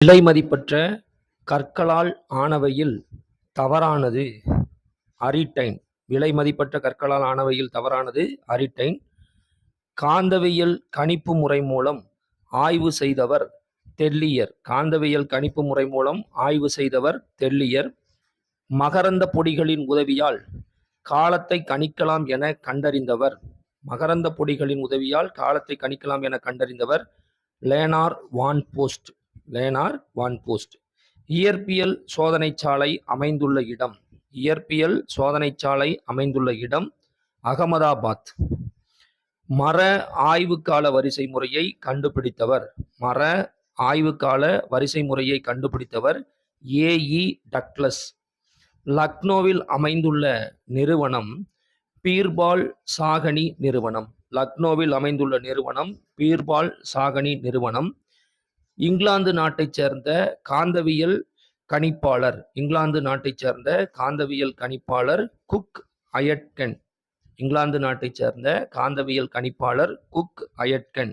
விலைமதிப்பற்ற கற்களால் ஆனவையில் தவறானது. அரிட்டைன். விலை மதிப்பற்ற கற்களால் ஆனவையில் தவறானது. அரிடைன் காந்தவியல் கணிப்பு முறை மூலம் ஆய்வு செய்தவர் தெல்லியர் காந்தவியல் கணிப்பு முறை மூலம் ஆய்வு செய்தவர் தெல்லியர் மகரந்த பொடிகளின் உதவியால் காலத்தை கணிக்கலாம் என கண்டறிந்தவர். மகரந்த பொடிகளின் உதவியால் காலத்தை கணிக்கலாம் என கண்டறிந்தவர் லேனார் வான் போஸ்ட் லேனார் வான் போஸ்ட் இயற்பியல் சோதனைச்சாலை அமைந்துள்ள இடம். இயற்பியல் சோதனைச்சாலை அமைந்துள்ள இடம் அகமதாபாத். மர ஆய்வுக்கால வரிசை முறையை கண்டுபிடித்தவர். மர ஆய்வுக்கால வரிசை முறையை கண்டுபிடித்தவர் ஏஇ டக்ளஸ். லக்னோவில் அமைந்துள்ள நிறுவனம் பீர்பால் சாகனி நிறுவனம். லக்னோவில் அமைந்துள்ள நிறுவனம் பீர்பால் சாகனி நிறுவனம் இங்கிலாந்து நாட்டைச் சேர்ந்த காந்தவியல் கணிப்பாளர். இங்கிலாந்து நாட்டைச் சேர்ந்த காந்தவியல் கணிப்பாளர் குக் அயட்கன். இங்கிலாந்து நாட்டைச் சேர்ந்த காந்தவியல் கணிப்பாளர் குக் அயட்கன்.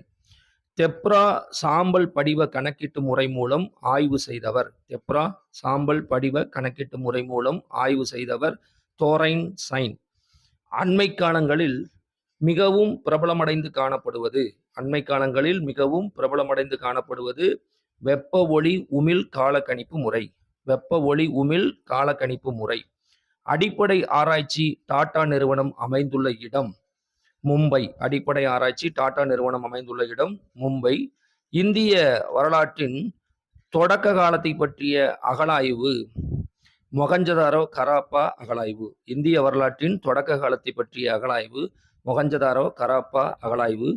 தெப்ரா சாம்பல் படிவ கணக்கீட்டு முறை மூலம் ஆய்வு செய்தவர். தெப்ரா சாம்பல் படிவ கணக்கீட்டு முறை மூலம் ஆய்வு செய்தவர் தோரைன் சைன். அண்மை காலங்களில் மிகவும் பிரபலமடைந்து காணப்படுவது அண்மை காலங்களில் மிகவும் பிரபலமடைந்து காணப்படுவது வெப்ப ஒளி உமிழ் காலக்கணிப்பு முறை. வெப்ப ஒளி உமிழ் காலக்கணிப்பு முறை. அடிப்படை ஆராய்ச்சி டாடா நிறுவனம் அமைந்துள்ள இடம் மும்பை. அடிப்படை ஆராய்ச்சி டாடா நிறுவனம் அமைந்துள்ள இடம் மும்பை. இந்திய வரலாற்றின் தொடக்க காலத்தை பற்றிய அகழாய்வு மொகஞ்சதாரோ கராப்பா அகழாய்வு இந்திய வரலாற்றின் தொடக்க காலத்தை பற்றிய அகழாய்வு மொகஞ்சதாரோ கராப்பா அகழாய்வு